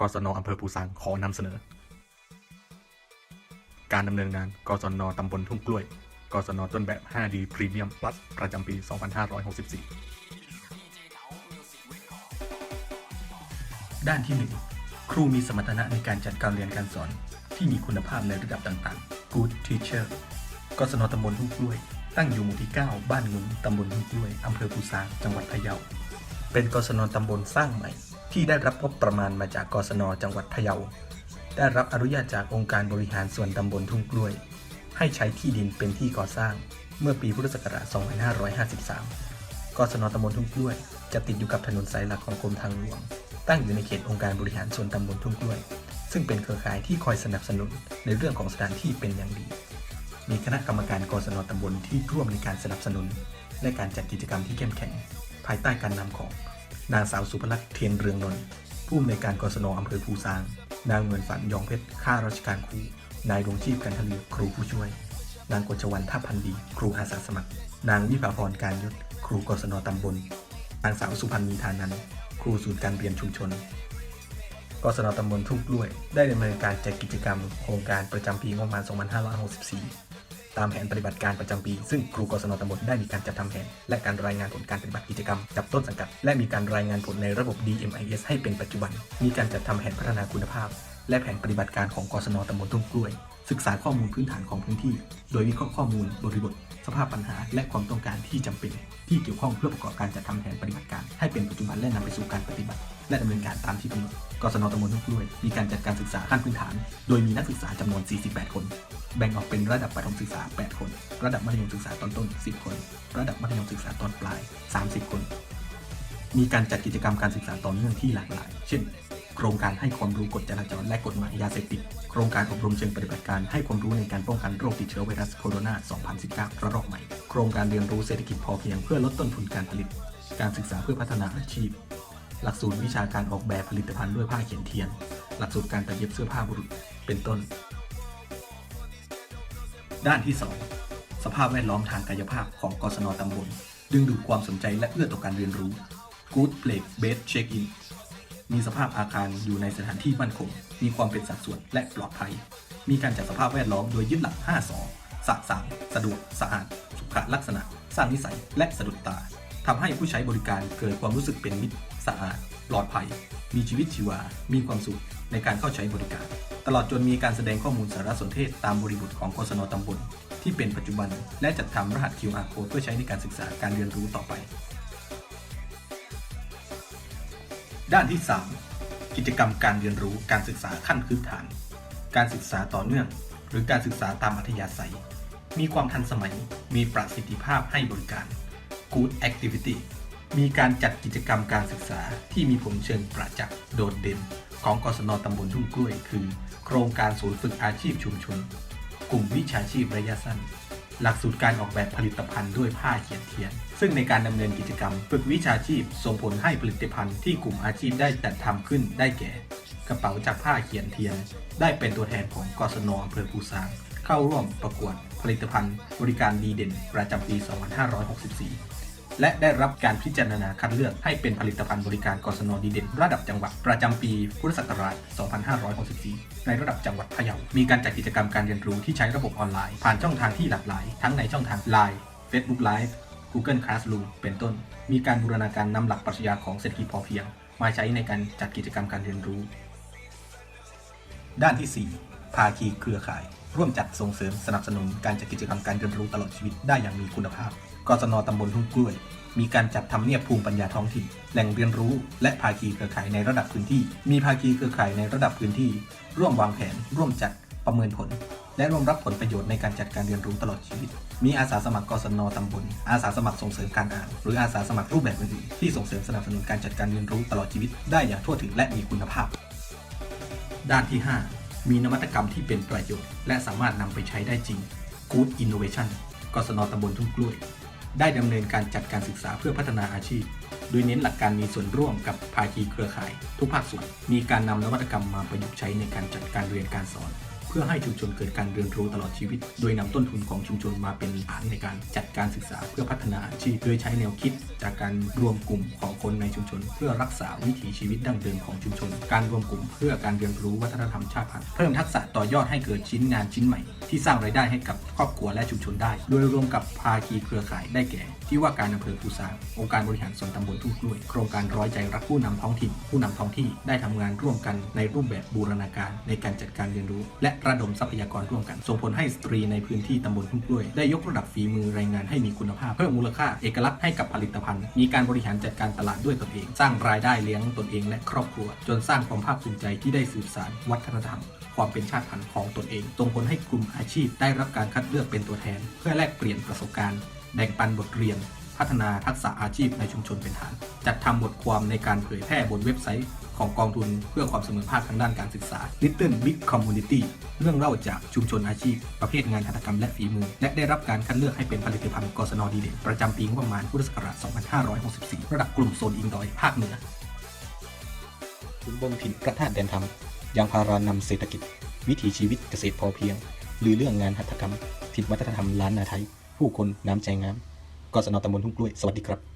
กศนอำเภอภูซางขอนำเสนอ การดำเนินงานกศนตำบลทุ่งกล้วย กศนต้นแบบ 5D Premium Plus ประจำปี 2564 ด้านที่ 1 ครูมีสมรรถนะในการจัดการเรียนการสอนที่มีคุณภาพในระดับต่างๆ Good Teacher กศนตำบลทุ่งกล้วย ตั้งอยู่หมู่ที่ 9 บ้านงุนตำบลทุ่งกล้วยอำเภอภูซางจังหวัดพะเยา เป็นกศนตำบลสร้างใหม่ ที่ได้รับงบประมาณมาจากกศนจังหวัดพะเยา ได้รับอนุญาตจากองค์การบริหารส่วนตำบลทุ่งกล้วย ให้ใช้ที่ดินเป็นที่ก่อสร้างเมื่อปีพุทธศักราช 2553 กศนตำบลทุ่งกล้วย จะติดอยู่กับถนนสายหลักของกรมทางหลวง ตั้งอยู่ในเขตองค์การบริหารส่วนตำบลทุ่งกล้วย ซึ่งเป็นเครือข่ายที่คอยสนับสนุนในเรื่องของสถานที่เป็นอย่างดี มีคณะกรรมการกศนตำบลที่ร่วมในการสนับสนุน และการจัดกิจกรรมที่เข้มแข็ง ภายใต้การนำของ นางสาวสุภลักษณ์เทียนเรืองนนท์ผู้อำนวยการกศนอำเภอภูซาง นางเหมือนฝันยองเพชรข้าราชการครูนายดวงชีพกันทลีครูผู้ช่วย นางกฎชวันท่าพันธ์ดี ครูอาสาสมัคร นางวิภาพรการยศครูกศนตำบล นางสาวสุพันธ์มีทานันครูศูนย์การเรียนชุมชนกศนตำบลทุ่งกล้วย ได้ดำเนินการจัดกิจกรรมโครงการประจำปีงบประมาณ 2564 ตามแผนปฏิบัติการประจำปี ซึ่งครูกศนตำบลได้มีการจัดทำแผน และการรายงานผลการปฏิบัติกิจกรรมกับต้นสังกัด และมีการรายงานผลในระบบ DMIS ให้เป็นปัจจุบัน มีการจัดทำแผนพัฒนาคุณภาพ และแผนปฏิบัติการของกศนตำบลทุ่งกล้วย ศึกษาข้อมูลพื้นฐานของพื้นที่ โดยวิเคราะห์ข้อมูลบริบท สภาพปัญหา และความต้องการที่จำเป็น ที่เกี่ยวข้องเพื่อประกอบการจัดทำแผนปฏิบัติการให้เป็นปัจจุบันและนำไปสู่การปฏิบัติ และดำเนินการตามที่กำหนดกศนตำบลทุ่งกล้วยมีการจัดการศึกษาขั้นพื้นฐาน โดยมีนักศึกษาจำนวน 48 คน แบ่งออกเป็นระดับประถมศึกษา 8 คน ระดับมัธยมศึกษาตอนต้น 10 คน ระดับมัธยมศึกษาตอนปลาย 30 คน มีการจัดกิจกรรมการศึกษาต่อเนื่องที่หลากหลาย เช่น โครงการให้ความรู้กฎจราจรและกฎหมายยาเสพติด โครงการอบรมเชิงปฏิบัติการให้ความรู้ในการป้องกันโรคติดเชื้อไวรัสโคโรนา 2019 ระลอกใหม่ โครงการเรียนรู้เศรษฐกิจพอเพียงเพื่อลดต้นทุนการผลิต การศึกษาเพื่อพัฒนาอาชีพ หลักสูตรวิชาการออกแบบผลิตภัณฑ์ด้วยผ้าเขียนเทียน หลักสูตรการตัดเย็บเสื้อผ้าบุรุษ เป็นต้น ด้านที่ 2 สภาพแวดล้อมทางกายภาพของกศนตำบล ดึงดูดความสนใจและเอื้อต่อการเรียนรู้ Good Place Based Check-in มีสภาพอาคารอยู่ในสถานที่มั่นคง มีความเป็นสัดส่วนและปลอดภัย มีการจัดสภาพแวดล้อมโดยยึดหลัก5สอสะสางสะดวก สะอาด สุขลักษณะ สร้างนิสัย และสะดุดตา ทำให้ผู้ใช้บริการเกิดความรู้สึกเป็นมิตรสะอาดปลอดภัย มีชีวิตชีวา มีความสุขในการเข้าใช้บริการ ตลอดจนมีการแสดงข้อมูลสารสนเทศตามบริบทของกศนตำบล ที่เป็นปัจจุบัน และจัดทำรหัส QR code เพื่อใช้ในการศึกษาการเรียนรู้ต่อไป ด้านที่ 3 กิจกรรมการเรียนรู้การศึกษาขั้นพื้นฐาน การศึกษาต่อเนื่อง หรือการศึกษาตามอัธยาศัย มีความทันสมัย มีประสิทธิภาพให้บริการ Good Activity มีการจัดกิจกรรมการศึกษาที่มีผลเชิงประจักษ์โดดเด่น ของกศนตำบลทุ่งกล้วย คือ โครงการศูนย์ฝึกอาชีพชุมชน กลุ่มวิชาชีพระยะสั้น หลักสูตรการออกแบบผลิตภัณฑ์ด้วยผ้าเขียนเทียน ซึ่งในการดำเนินกิจกรรม ฝึกวิชาชีพส่งผลให้ผลิตภัณฑ์ที่กลุ่มอาชีพได้จัดทำขึ้นได้แก่ กระเป๋าจากผ้าเขียนเทียน ได้เป็นตัวแทนของกศนอำเภอภูซางเข้าร่วมประกวดผลิตภัณฑ์บริการดีเด่น ประจำปี 2564 และได้รับการพิจารณาคัดเลือกให้เป็นผลิตภัณฑ์บริการกศนดีเด่น ระดับจังหวัดประจำปีพุทธศักราช 2564 ในระดับจังหวัดพะเยา มีการจัดกิจกรรมการเรียนรู้ที่ใช้ระบบออนไลน์ ผ่านช่องทางที่หลากหลาย ทั้งในช่องทาง Line Facebook Live Google Classroom เป็นต้น มีการบูรณาการนำหลักปรัชญาของเศรษฐกิจพอเพียง มาใช้ในการจัดกิจกรรมการเรียนรู้ ด้านที่ 4 ภาคีเครือข่าย ร่วมจัดส่งเสริมสนับสนุนการจัดกิจกรรมการเรียนรู้ตลอดชีวิตได้อย่างมีคุณภาพ กศนตำบลทุ่งกล้วย มีการจัดทำเนียบภูมิปัญญาท้องถิ่น แหล่งเรียนรู้ และภาคีเครือข่ายในระดับพื้นที่ มีภาคีเครือข่ายในระดับพื้นที่ ร่วมวางแผน ร่วมจัดประเมินผล และร่วมรับผลประโยชน์ในการจัดการเรียนรู้ตลอดชีวิต มีอาสาสมัครกศนตำบล อาสาสมัครส่งเสริมการอ่าน หรืออาสาสมัครรูปแบบอื่นๆที่ส่งเสริมสนับสนุนการจัดการเรียนรู้ตลอดชีวิต ได้อย่างทั่วถึงและมีคุณภาพ ด้านที่ 5 มีนวัตกรรมที่เป็นประโยชน์ และสามารถนำไปใช้ได้จริง Good Innovation กศนตำบลทุ่งกล้วย ได้ดำเนินการจัดการศึกษาเพื่อพัฒนาอาชีพ โดยเน้นหลักการมีส่วนร่วมกับภาคีเครือข่าย ทุกภาคส่วน มีการนำนวัตกรรมมาประยุกต์ใช้ในการจัดการเรียนการสอน พื่อพื่อให้ชุมชนเกิดการเรียนรู้ตลอดชีวิต โดยนำต้นทุนของชุมชนมาเป็นฐานในการจัดการศึกษาเพื่อพัฒนาอาชีพโดยใช้แนวคิด จากการรวมกลุ่มของคนในชุมชน เพื่อรักษาวิถีชีวิตดั้งเดิมของชุมชน การรวมกลุ่มเพื่อการเรียนรู้วัฒนธรรมชาติพันธุ์เพิ่มทักษะต่อยอดให้เกิดชิ้นงานชิ้นใหม่ ที่สร้างรายได้ให้กับครอบครัวและชุมชนได้ โดยรวมกับภาคีเครือข่ายได้แก่ ที่ว่าการอำเภอภูซางองค์การบริหารส่วนตำบลทุ่งกล้วย โครงการร้อยใจรักผู้นำท้องถิ่น ผู้นำท้องที่ได้ทำงานร่วมกันในรูปแบบบูรณาการในการจัดการเรียนรู้ และระดมทรัพยากรร่วมกัน ส่งผลให้สตรีในพื้นที่ตำบลทุ่งกล้วย ได้ยกระดับฝีมือแรงงานให้มีคุณภาพ เพิ่มมูลค่าเอกลักษณ์ให้กับผลิตภัณฑ์ มีการบริหารจัดการตลาดด้วยตนเอง สร้างรายได้เลี้ยงตนเองและครอบครัว จนสร้างความภาคภูมิใจที่ได้สืบสานวัฒนธรรมความเป็นชาติพันธุ์ของตนเองส่งผลให้กลุ่มอาชีพได้รับการคัดเลือกเป็นตัวแทน เพื่อแลกเปลี่ยนประสบการณ์ แบ่งปันบทเรียน พัฒนาทักษะอาชีพในชุมชนเป็นฐาน จัดทำบทความในการเผยแพร่บนเว็บไซต์ ของกองทุนเพื่อความเสมอภาคทางด้านการศึกษา Little Big Community เรื่องเล่าจากชุมชนอาชีพ ประเภทงานหัตถกรรมและฝีมือ และได้รับการคัดเลือกให้เป็นผลิตภัณฑ์กศนดีเด่นประจำปีงบประมาณพุทธศักราช 2564 ระดับกลุ่มโซนอิงดอยภาคเหนือขุนบงถิ่นพระธาตุแดนธรรมยางพารานำเศรษฐกิจ วิถีชีวิตเกษตรพอเพียง หรือเรื่องงานหัตถกรรมถิ่นวัฒนธรรมล้านนาไทย ผู้คนน้ำใจงามกศนตำบลทุ่งกล้วยสวัสดีครับ